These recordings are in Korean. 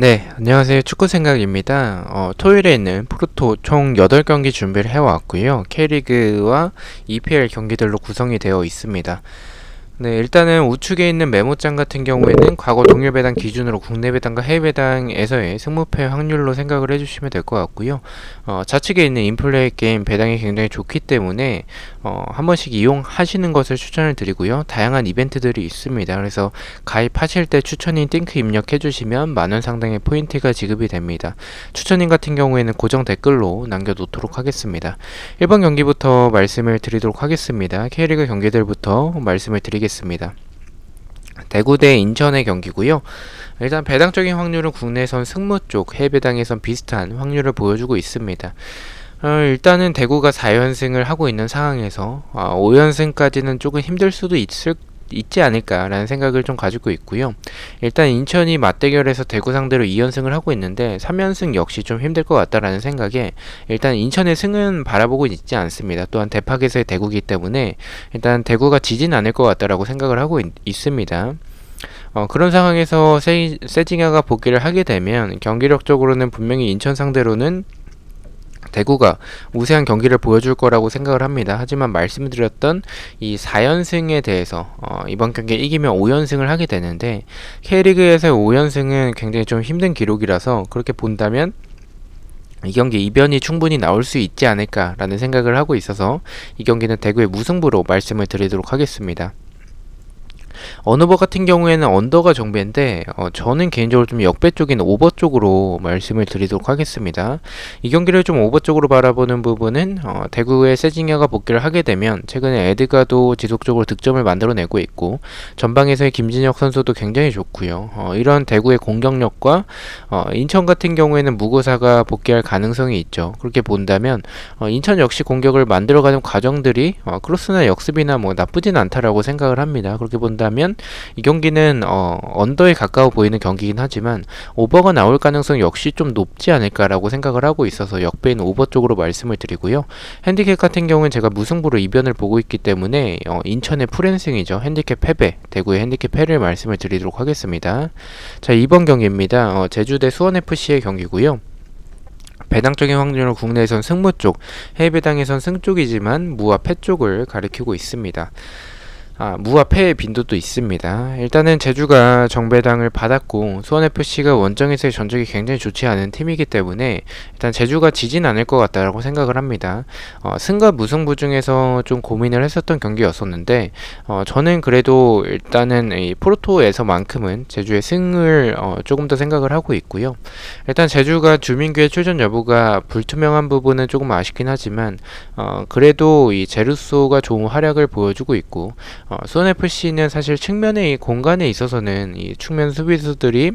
네, 안녕하세요. 축구 생각입니다. 어, 토요일에 있는 프로토 총 8경기 준비를 해왔고요. K리그와 EPL 경기들로 구성이 되어 있습니다. 네, 일단은 우측에 있는 메모장 같은 경우에는 과거 동일 배당 기준으로 국내 배당과 해외 배당에서의 승무패 확률로 생각을 해주시면 될 것 같고요. 어, 좌측에 있는 인플레이 게임 배당이 굉장히 좋기 때문에 어, 한 번씩 이용하시는 것을 추천을 드리고요. 다양한 이벤트들이 있습니다. 그래서 가입하실 때 추천인 띵크 입력해 주시면 만 원 상당의 포인트가 지급이 됩니다. 추천인 같은 경우에는 고정 댓글로 남겨놓도록 하겠습니다. 1번 경기부터 말씀을 드리도록 하겠습니다. K리그 경기들부터 말씀을 드리겠습니다. 대구 대 인천의 경기고요. 일단 배당적인 확률은 국내선 승무 쪽, 해외 배당에선 비슷한 확률을 보여주고 있습니다. 어, 일단은 대구가 4연승을 하고 있는 상황에서 어, 5연승까지는 조금 힘들 수도 있을 있지 않을까라는 생각을 좀 가지고 있고요. 일단 인천이 맞대결에서 대구 상대로 2연승을 하고 있는데 3연승 역시 좀 힘들 것 같다라는 생각에 일단 인천의 승은 바라보고 있지 않습니다. 또한 대팍에서의 대구기 때문에 일단 대구가 지진 않을 것 같다라고 생각을 하고 있, 습니다 어, 그런 상황에서 세, 세징야가 복귀를 하게 되면 경기력적으로는 분명히 인천 상대로는 대구가 우세한 경기를 보여줄 거라고 생각을 합니다. 하지만 말씀드렸던 이 4연승에 대해서 어, 이번 경기에 이기면 5연승을 하게 되는데 K리그에서의 5연승은 굉장히 좀 힘든 기록이라서 그렇게 본다면 이 경기 이변이 충분히 나올 수 있지 않을까라는 생각을 하고 있어서 이 경기는 대구의 무승부로 말씀을 드리도록 하겠습니다. 언어버 같은 경우에는 언더가 정배인데 어, 저는 개인적으로 좀 역배 쪽인 오버 쪽으로 말씀을 드리도록 하겠습니다. 이 경기를 좀 오버 쪽으로 바라보는 부분은 어, 대구의 세징야가 복귀를 하게 되면 최근에 에드가도 지속적으로 득점을 만들어내고 있고 전방에서의 김진혁 선수도 굉장히 좋고요. 어, 이런 대구의 공격력과 어, 인천 같은 경우에는 무고사가 복귀할 가능성이 있죠. 그렇게 본다면 어, 인천 역시 공격을 만들어가는 과정들이 어, 크로스나 역습이나 뭐 나쁘진 않다라고 생각을 합니다. 그렇게 본다 한다면 이 경기는 어, 언더에 가까워 보이는 경기긴 하지만 오버가 나올 가능성 역시 좀 높지 않을까라고 생각을 하고 있어서 역배인 오버 쪽으로 말씀을 드리고요. 핸디캡 같은 경우는 제가 무승부로 이변을 보고 있기 때문에 어, 인천의 풀앤승이죠. 핸디캡 패배, 대구의 핸디캡 패를 말씀을 드리도록 하겠습니다. 자 이번 경기입니다. 어, 제주 대 수원FC의 경기고요. 배당적인 확률은 국내에선 승무 쪽, 해외 배당에선 승 쪽이지만 무와 패 쪽을 가리키고 있습니다. 아, 무화폐의 빈도도 있습니다. 일단은 제주가 정배당을 받았고 수원FC가 원정에서의 전적이 굉장히 좋지 않은 팀이기 때문에 일단 제주가 지진 않을 것 같다라고 생각을 합니다. 어, 승과 무승부 중에서 좀 고민을 했었던 경기였었는데 어, 저는 그래도 일단은 이 포르토에서만큼은 제주의 승을 어, 조금 더 생각을 하고 있고요. 일단 제주가 주민규의 출전 여부가 불투명한 부분은 조금 아쉽긴 하지만 어, 그래도 이 제루소가 좋은 활약을 보여주고 있고 어, 수원FC는 사실 측면의 공간에 있어서는 이 측면 수비수들이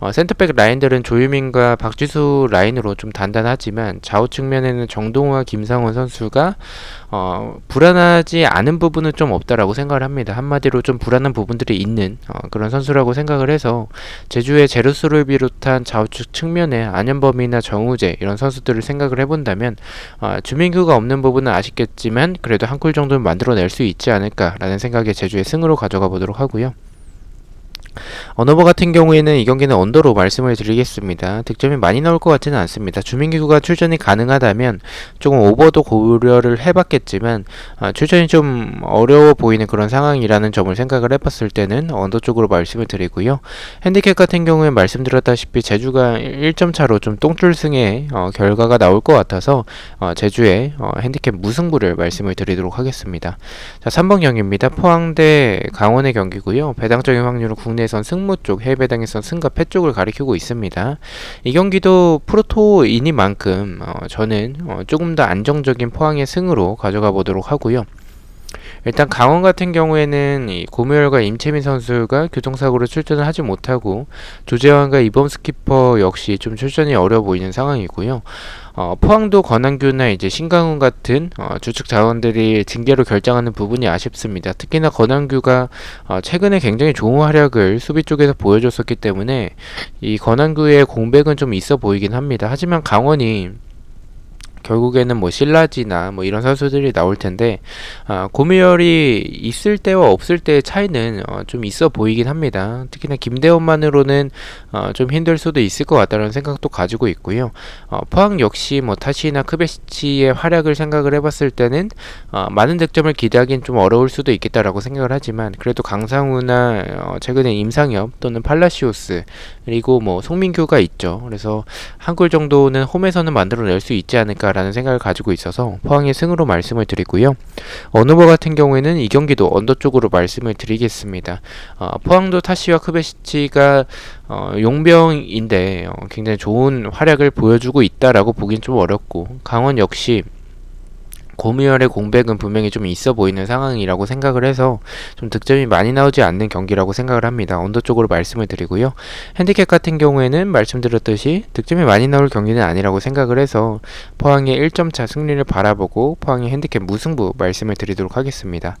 어, 센터백 라인들은 조유민과 박지수 라인으로 좀 단단하지만 좌우 측면에는 정동우와 김상원 선수가 어, 불안하지 않은 부분은 좀 없다라고 생각을 합니다. 한마디로 좀 불안한 부분들이 있는 어, 그런 선수라고 생각을 해서 제주의 제루스를 비롯한 좌우측 측면에 안현범이나 정우재 이런 선수들을 생각을 해본다면 어, 주민규가 없는 부분은 아쉽겠지만 그래도 한골 정도는 만들어낼 수 있지 않을까라는 생각에 제주의 승으로 가져가 보도록 하고요. 언어버 같은 경우에는 이 경기는 언더로 말씀을 드리겠습니다. 득점이 많이 나올 것 같지는 않습니다. 주민기구가 출전이 가능하다면 조금 오버도 고려를 해봤겠지만 아, 출전이 좀 어려워 보이는 그런 상황이라는 점을 생각을 해봤을 때는 언더 쪽으로 말씀을 드리고요. 핸디캡 같은 경우에 말씀드렸다시피 제주가 1점 차로 좀 똥줄승의 어, 결과가 나올 것 같아서 어, 제주의 어, 핸디캡 무승부를 말씀을 드리도록 하겠습니다. 자, 3번 경기입니다. 포항대 강원의 경기고요. 배당적인 확률은 국내 배당에선 승무 쪽, 해외 배당에선 승과 패 쪽을 가리키고 있습니다. 이 경기도 프로토이니만큼 어, 저는 어, 조금 더 안정적인 포항의 승으로 가져가 보도록 하고요. 일단 강원 같은 경우에는 이 고무열과 임채민 선수가 교통사고로 출전을 하지 못하고 조재환과 이범 스키퍼 역시 좀 출전이 어려워 보이는 상황이고요. 어, 포항도 권한규나 이제 신강훈 같은 어, 주축 자원들이 징계로 결정하는 부분이 아쉽습니다. 특히나 권한규가 어, 최근에 굉장히 좋은 활약을 수비 쪽에서 보여줬었기 때문에 이 권한규의 공백은 좀 있어 보이긴 합니다. 하지만 강원이 결국에는 뭐 실라지나 뭐 이런 선수들이 나올 텐데 아, 고미열이 있을 때와 없을 때의 차이는 어, 좀 있어 보이긴 합니다. 특히나 김대원만으로는 어, 좀 힘들 수도 있을 것 같다는 생각도 가지고 있고요. 어, 포항 역시 뭐 타시나 크베시치의 활약을 생각을 해봤을 때는 어, 많은 득점을 기대하기는 좀 어려울 수도 있겠다라고 생각을 하지만 그래도 강상우나 어, 최근에 임상엽 또는 팔라시오스 그리고 뭐 송민규가 있죠. 그래서 한 골 정도는 홈에서는 만들어낼 수 있지 않을까 라는 생각을 가지고 있어서 포항의 승으로 말씀을 드리고요. 어느 버 같은 경우에는 이 경기도 언더 쪽으로 말씀을 드리겠습니다. 어, 포항도 타시와 크베시치가 어, 용병인데 어, 굉장히 좋은 활약을 보여주고 있다라고 보긴 좀 어렵고 강원 역시 고무열의 공백은 분명히 좀 있어 보이는 상황이라고 생각을 해서 좀 득점이 많이 나오지 않는 경기라고 생각을 합니다. 언더 쪽으로 말씀을 드리고요. 핸디캡 같은 경우에는 말씀드렸듯이 득점이 많이 나올 경기는 아니라고 생각을 해서 포항의 1점 차 승리를 바라보고 포항의 핸디캡 무승부 말씀을 드리도록 하겠습니다.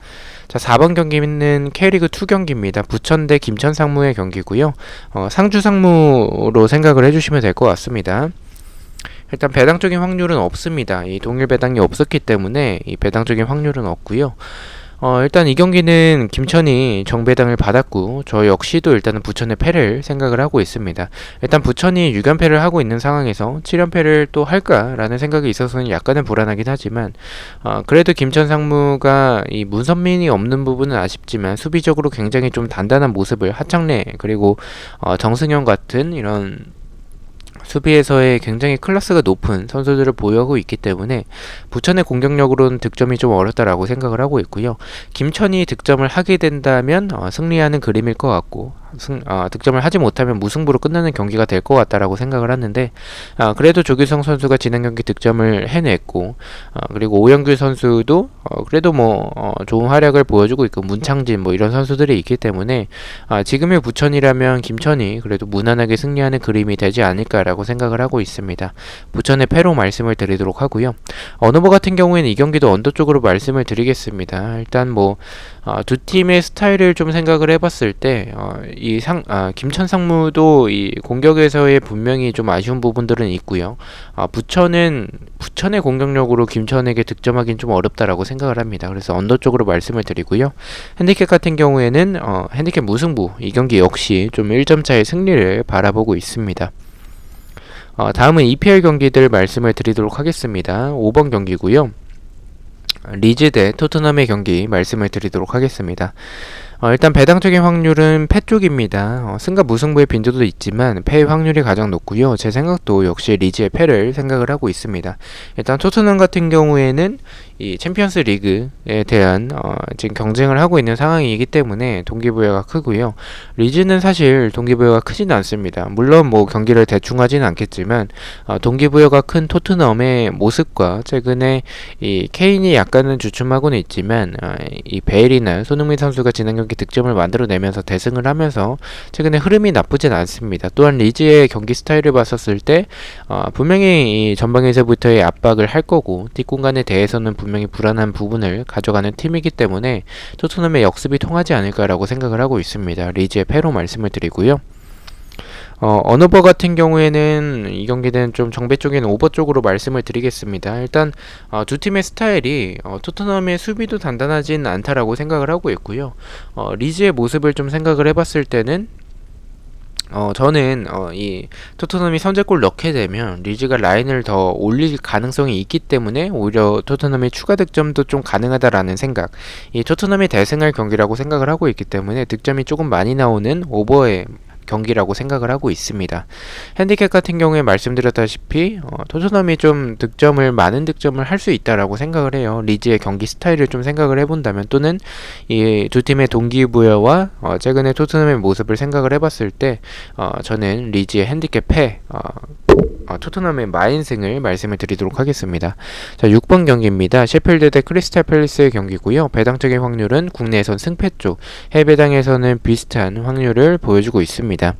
자, 4번 경기는 K리그 2 경기입니다. 부천 대 김천 상무의 경기고요. 어, 상주 상무로 생각을 해주시면 될 것 같습니다. 일단 배당적인 확률은 없습니다. 이 동일 배당이 없었기 때문에 이 배당적인 확률은 없고요. 어, 일단 이 경기는 김천이 정배당을 받았고 저 역시도 일단은 부천의 패를 생각을 하고 있습니다. 일단 부천이 6연패를 하고 있는 상황에서 7연패를 또 할까라는 생각이 있어서는 약간은 불안하긴 하지만 어, 그래도 김천 상무가 이 문선민이 없는 부분은 아쉽지만 수비적으로 굉장히 좀 단단한 모습을 하창래 그리고 어, 정승현 같은 이런 수비에서의 굉장히 클래스가 높은 선수들을 보유하고 있기 때문에 부천의 공격력으로는 득점이 좀 어렵다라고 생각을 하고 있고요. 김천이 득점을 하게 된다면 어, 승리하는 그림일 것 같고 승, 어, 득점을 하지 못하면 무승부로 끝나는 경기가 될 것 같다라고 생각을 하는데 어, 그래도 조규성 선수가 지난 경기 득점을 해냈고 어, 그리고 오영규 선수도 어, 그래도 뭐 어, 좋은 활약을 보여주고 있고 문창진 뭐 이런 선수들이 있기 때문에 아, 지금의 부천이라면 김천이 그래도 무난하게 승리하는 그림이 되지 않을까라고 생각을 하고 있습니다. 부천의 패로 말씀을 드리도록 하고요. 어느버 같은 경우에는 이 경기도 언더 쪽으로 말씀을 드리겠습니다. 일단 뭐두 어, 팀의 스타일을 좀 생각을 해봤을 때 어, 이 상, 아, 김천 상무도 이 공격에서의 분명히 좀 아쉬운 부분들은 있고요. 아, 부천은 부천의 공격력으로 김천에게 득점하기는 좀 어렵다라고 생각을 합니다. 그래서 언더 쪽으로 말씀을 드리고요. 핸디캡 같은 경우에는 어, 핸디캡 무승부 이 경기 역시 좀 1점 차의 승리를 바라보고 있습니다. 어, 다음은 EPL 경기들 말씀을 드리도록 하겠습니다. 5번 경기고요. 리즈 대 토트넘의 경기 말씀을 드리도록 하겠습니다. 어, 일단 배당적인 확률은 패 쪽입니다. 어, 승과 무승부의 빈도도 있지만 패의 확률이 가장 높고요. 제 생각도 역시 리즈의 패를 생각을 하고 있습니다. 일단 토트넘 같은 경우에는 이 챔피언스 리그에 대한 어, 지금 경쟁을 하고 있는 상황이기 때문에 동기부여가 크고요. 리즈는 사실 동기부여가 크지는 않습니다. 물론 뭐 경기를 대충 하지는 않겠지만 어, 동기부여가 큰 토트넘의 모습과 최근에 이 케인이 약간은 주춤하고는 있지만 어, 이 베일이나 손흥민 선수가 지난 경기 득점을 만들어내면서 대승을 하면서 최근에 흐름이 나쁘진 않습니다. 또한 리즈의 경기 스타일을 봤었을 때 어, 분명히 이 전방에서부터의 압박을 할 거고 뒷공간에 대해서는 분명히 불안한 부분을 가져가는 팀이기 때문에 토트넘의 역습이 통하지 않을까라고 생각을 하고 있습니다. 리즈의 패로 말씀을 드리고요. 어, 어느버 같은 경우에는 이 경기는 좀 정배 쪽인 오버 쪽으로 말씀을 드리겠습니다. 일단 어, 두 팀의 스타일이 어, 토트넘의 수비도 단단하진 않다라고 생각을 하고 있고요. 어, 리즈의 모습을 좀 생각을 해봤을 때는 어, 저는, 어, 이, 토트넘이 선제골 넣게 되면, 리즈가 라인을 더 올릴 가능성이 있기 때문에, 오히려 토트넘의 추가 득점도 좀 가능하다라는 생각, 이 토트넘이 대승할 경기라고 생각을 하고 있기 때문에, 득점이 조금 많이 나오는 오버의 경기라고 생각을 하고 있습니다. 핸디캡 같은 경우에 말씀드렸다시피 어, 토트넘이 좀 득점을 많은 득점을 할 수 있다라고 생각을 해요. 리즈의 경기 스타일을 좀 생각을 해본다면 또는 이 두 팀의 동기부여와 어, 최근에 토트넘의 모습을 생각을 해봤을 때 어, 저는 리즈의 핸디캡 패 어, 어, 토트넘의 마인승을 말씀을 드리도록 하겠습니다. 자, 6번 경기입니다. 셰필드 대 크리스탈 팰리스의 경기고요. 배당적인 확률은 국내에선 승패 쪽, 해배당에서는 비슷한 확률을 보여주고 있습니다.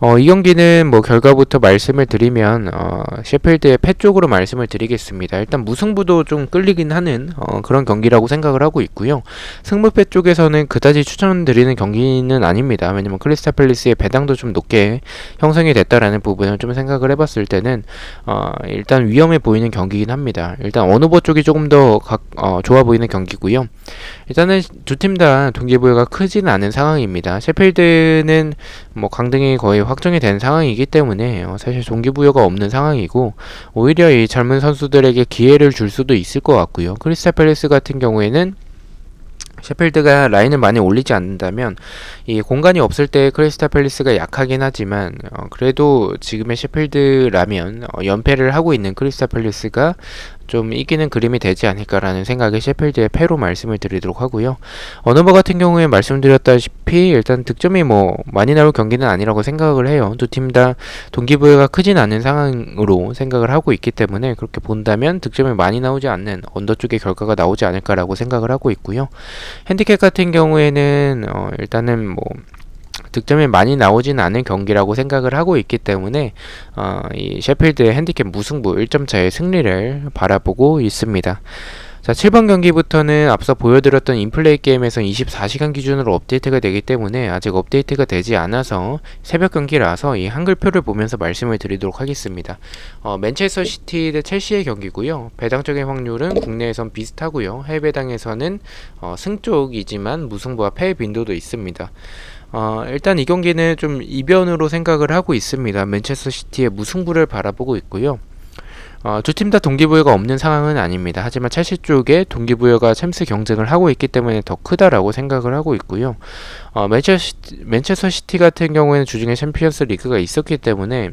어, 이 경기는 뭐 결과부터 말씀을 드리면 어, 셰필드의 패 쪽으로 말씀을 드리겠습니다. 일단 무승부도 좀 끌리긴 하는 어, 그런 경기라고 생각을 하고 있고요. 승부패 쪽에서는 그다지 추천드리는 경기는 아닙니다. 왜냐면 크리스탈 팰리스의 배당도 좀 높게 형성이 됐다라는 부분을 좀 생각을 해봤을 때는 어, 일단 위험해 보이는 경기긴 합니다. 일단 어느 버 쪽이 조금 더 각, 어, 좋아 보이는 경기고요. 일단은 두 팀 다 동기부여가 크지는 않은 상황입니다. 셰필드는 뭐 강등이 거의 확정이 된 상황이기 때문에 어, 사실 동기부여가 없는 상황이고 오히려 이 젊은 선수들에게 기회를 줄 수도 있을 것 같고요. 크리스탈 팰리스 같은 경우에는 셰필드가 라인을 많이 올리지 않는다면 이 공간이 없을 때 크리스탈 팰리스가 약하긴 하지만 어, 그래도 지금의 셰필드라면 어, 연패를 하고 있는 크리스탈 팰리스가 좀 이기는 그림이 되지 않을까라는 생각에 셰필드의 패로 말씀을 드리도록 하고요. 어느버 같은 경우에 말씀드렸다시피 일단 득점이 뭐 많이 나올 경기는 아니라고 생각을 해요. 두 팀 다 동기부여가 크진 않은 상황으로 생각을 하고 있기 때문에 그렇게 본다면 득점이 많이 나오지 않는 언더 쪽의 결과가 나오지 않을까라고 생각을 하고 있고요. 핸디캡 같은 경우에는 어 일단은 뭐 득점이 많이 나오진 않은 경기라고 생각을 하고 있기 때문에 어, 이 셰필드의 핸디캡 무승부 1점 차의 승리를 바라보고 있습니다. 자, 7번 경기부터는 앞서 보여드렸던 인플레이 게임에서 24시간 기준으로 업데이트가 되기 때문에 아직 업데이트가 되지 않아서 새벽 경기라서 이 한글표를 보면서 말씀을 드리도록 하겠습니다. 어, 맨체스터 시티 대 첼시의 경기고요. 배당적인 확률은 국내에선 비슷하고요. 해외 배당에서는 어, 승 쪽이지만 무승부와 패의 빈도도 있습니다. 어, 일단 이 경기는 좀 이변으로 생각을 하고 있습니다. 맨체스터 시티의 무승부를 바라보고 있고요. 어, 두 팀 다 동기부여가 없는 상황은 아닙니다. 하지만 첼시 쪽에 동기부여가 챔스 경쟁을 하고 있기 때문에 더 크다라고 생각을 하고 있고요. 어, 맨체스터, 시티, 맨체스터 시티 같은 경우에는 주중에 챔피언스 리그가 있었기 때문에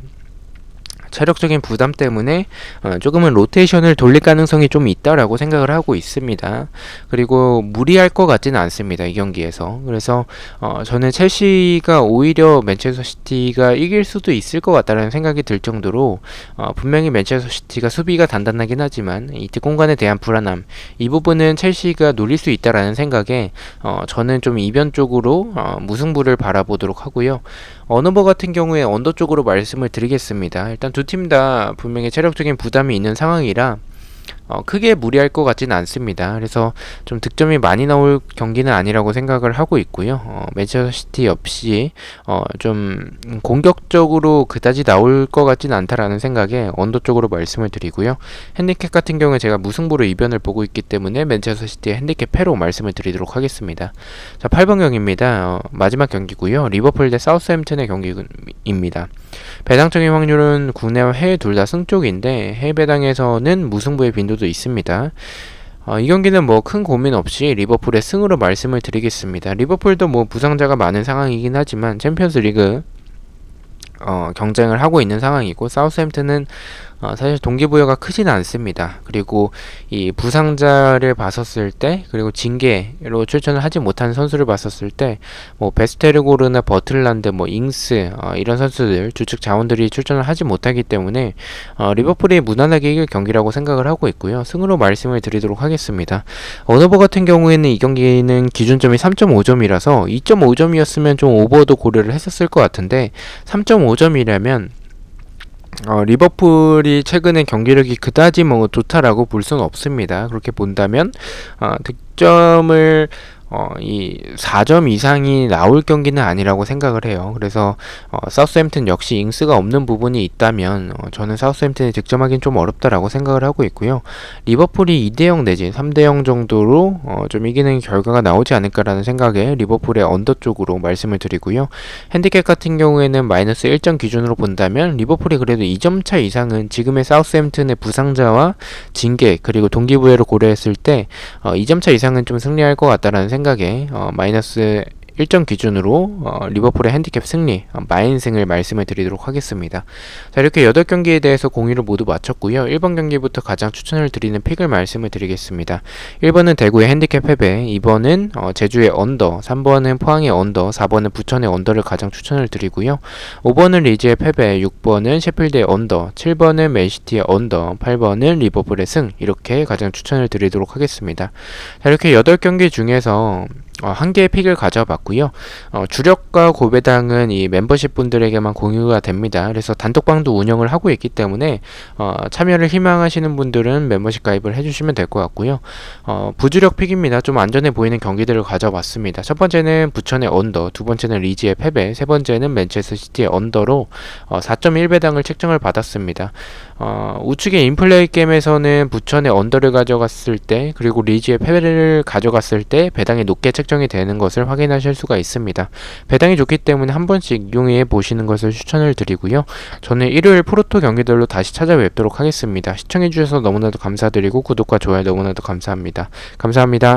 체력적인 부담 때문에 어, 조금은 로테이션을 돌릴 가능성이 좀 있다라고 생각을 하고 있습니다. 그리고 무리할 것 같지는 않습니다. 이 경기에서. 그래서 어, 저는 첼시가 오히려 맨체스터 시티가 이길 수도 있을 것 같다는 생각이 들 정도로 어, 분명히 맨체스터 시티가 수비가 단단하긴 하지만 이 뒷공간에 대한 불안함 이 부분은 첼시가 노릴 수 있다라는 생각에 어, 저는 좀 이변 쪽으로 어, 무승부를 바라보도록 하고요. 어느버 같은 경우에 언더 쪽으로 말씀을 드리겠습니다. 일단 두 팀 다 분명히 체력적인 부담이 있는 상황이라 어, 크게 무리할 것 같지는 않습니다. 그래서 좀 득점이 많이 나올 경기는 아니라고 생각을 하고 있고요. 어, 맨체스터 시티 없이 어, 좀 공격적으로 그다지 나올 것 같지는 않다라는 생각에 언더 쪽으로 말씀을 드리고요. 핸디캡 같은 경우에 제가 무승부로 이변을 보고 있기 때문에 맨체스터 시티의 핸디캡 패로 말씀을 드리도록 하겠습니다. 자, 8번 경기입니다. 어, 마지막 경기고요. 리버풀 대 사우스햄튼의 경기입니다. 배당적인 확률은 국내와 해외 둘 다 승 쪽인데 해외 배당에서는 무승부의 빈도 도 있습니다. 어, 이 경기는 뭐 큰 고민 없이 리버풀의 승으로 말씀을 드리겠습니다. 리버풀도 뭐 부상자가 많은 상황이긴 하지만 챔피언스 리그 어, 경쟁을 하고 있는 상황이고 사우스햄튼은 어, 사실 동기부여가 크지는 않습니다. 그리고 이 부상자를 봤었을 때 그리고 징계로 출전을 하지 못한 선수를 봤었을 때 뭐 베스테르고르나 버틀란드 뭐 잉스 어, 이런 선수들 주축 자원들이 출전을 하지 못하기 때문에 어, 리버풀이 무난하게 이길 경기라고 생각을 하고 있고요. 승으로 말씀을 드리도록 하겠습니다. 어너버 같은 경우에는 이 경기는 기준점이 3.5점이라서 2.5점이었으면 좀 오버도 고려를 했었을 것 같은데 3.5 점이라면 어, 리버풀이 최근에 경기력이 그다지 뭐 좋다라고 볼 수는 없습니다. 그렇게 본다면 어, 득점을 어, 이 4점 이상이 나올 경기는 아니라고 생각을 해요. 그래서 어, 사우스햄튼 역시 잉스가 없는 부분이 있다면 어, 저는 사우스햄튼이 득점하기는 좀 어렵다라고 생각을 하고 있고요. 리버풀이 2대0 내지 3대0 정도로 어, 좀 이기는 결과가 나오지 않을까라는 생각에 리버풀의 언더 쪽으로 말씀을 드리고요. 핸디캡 같은 경우에는 마이너스 1점 기준으로 본다면 리버풀이 그래도 2점 차 이상은 지금의 사우스햄튼의 부상자와 징계 그리고 동기부여를 고려했을 때 어, 2점 차 이상은 좀 승리할 것 같다라는 생각 에 어, 마이너스 1점 기준으로 어, 리버풀의 핸디캡 승리 어, 마인승을 말씀을 드리도록 하겠습니다. 자 이렇게 8경기에 대해서 공유를 모두 마쳤고요. 1번 경기부터 가장 추천을 드리는 픽을 말씀을 드리겠습니다. 1번은 대구의 핸디캡 패배 2번은 어, 제주의 언더 3번은 포항의 언더 4번은 부천의 언더를 가장 추천을 드리고요. 5번은 리즈의 패배 6번은 셰필드의 언더 7번은 맨시티의 언더 8번은 리버풀의 승 이렇게 가장 추천을 드리도록 하겠습니다. 자 이렇게 8경기 중에서 어, 한 개의 픽을 가져봤고요. 어, 주력과 고배당은 이 멤버십 분들에게만 공유가 됩니다. 그래서 단톡방도 운영을 하고 있기 때문에 어, 참여를 희망하시는 분들은 멤버십 가입을 해주시면 될 것 같고요. 어, 부주력 픽입니다. 좀 안전해 보이는 경기들을 가져봤습니다. 첫 번째는 부천의 언더, 두 번째는 리지의 패배, 세 번째는 맨체스터 시티의 언더로 어, 4.1배당을 책정을 받았습니다. 어, 우측의 인플레이 게임에서는 부천의 언더를 가져갔을 때 그리고 리지의 패배를 가져갔을 때 배당이 높게 책 정이 되는 것을 확인하실 수가 있습니다. 배당이 좋기 때문에 한 번씩 이용해 보시는 것을 추천을 드리고요. 저는 일요일 프로토 경기들로 다시 찾아뵙도록 하겠습니다. 시청해 주셔서 너무나도 감사드리고 구독과 좋아요 너무나도 감사합니다. 감사합니다.